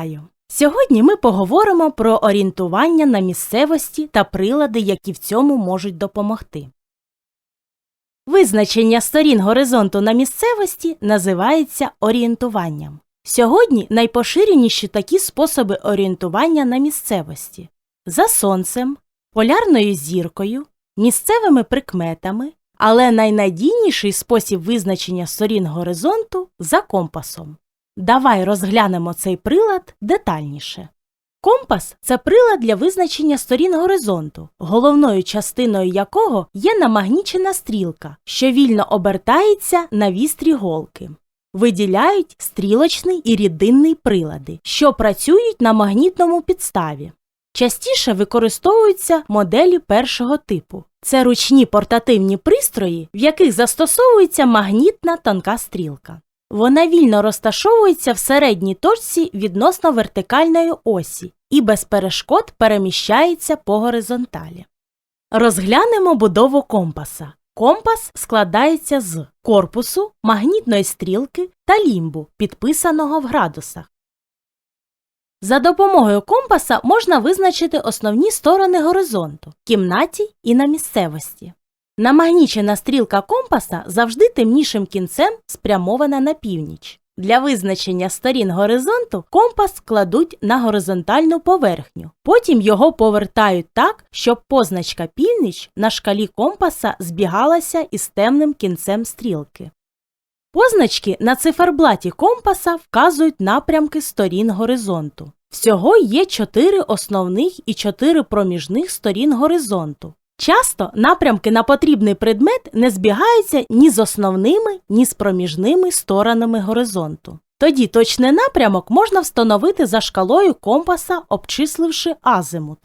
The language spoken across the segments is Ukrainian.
Вітаю! Сьогодні ми поговоримо про орієнтування на місцевості та прилади, які в цьому можуть допомогти. Визначення сторін горизонту на місцевості називається орієнтуванням. Сьогодні найпоширеніші такі способи орієнтування на місцевості за сонцем, полярною зіркою, місцевими прикметами, але найнадійніший спосіб визначення сторін горизонту за компасом. Давай розглянемо цей прилад детальніше. Компас це прилад для визначення сторін горизонту, головною частиною якого є намагнічена стрілка, що вільно обертається на вістрі голки. Виділяють стрілочний і рідинний прилади, що працюють на магнітному підставі. Частіше використовуються моделі першого типу. Це ручні портативні пристрої, в яких застосовується магнітна тонка стрілка. Вона вільно розташовується в середній точці відносно вертикальної осі і без перешкод переміщається по горизонталі. Розглянемо будову компаса. Компас складається з корпусу, магнітної стрілки та лімбу, підписаного в градусах. За допомогою компаса можна визначити основні сторони горизонту кімнаті і на місцевості. Намагнічена стрілка компаса завжди темнішим кінцем спрямована на північ. Для визначення сторін горизонту компас кладуть на горизонтальну поверхню, потім його повертають так, щоб позначка північ на шкалі компаса збігалася із темним кінцем стрілки. Позначки на циферблаті компаса вказують напрямки сторін горизонту. Всього є чотири основних і чотири проміжних сторін горизонту. Часто напрямки на потрібний предмет не збігаються ні з основними, ні з проміжними сторонами горизонту. Тоді точний напрямок можна встановити за шкалою компаса, обчисливши азимут.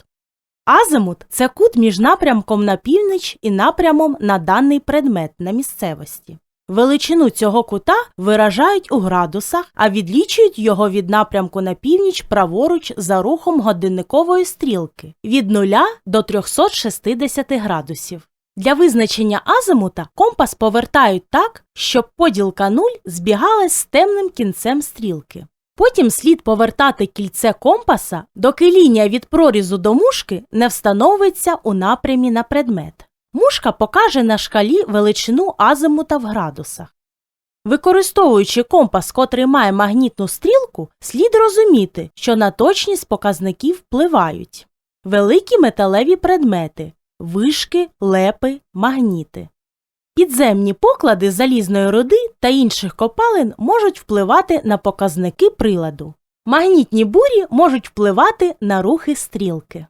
Азимут це кут між напрямком на північ і напрямом на даний предмет на місцевості. Величину цього кута виражають у градусах, а відлічують його від напрямку на північ праворуч за рухом годинникової стрілки від 0 до 360 градусів. Для визначення азимута компас повертають так, щоб поділка 0 збігалась з темним кінцем стрілки. Потім слід повертати кільце компаса, доки лінія від прорізу до мушки не встановиться у напрямі на предмет. Мушка покаже на шкалі величину азимута в градусах. Використовуючи компас, котрий має магнітну стрілку, слід розуміти, що на точність показників впливають великі металеві предмети, вишки, лепи, магніти. Підземні поклади залізної руди та інших копалин можуть впливати на показники приладу. Магнітні бурі можуть впливати на рухи стрілки.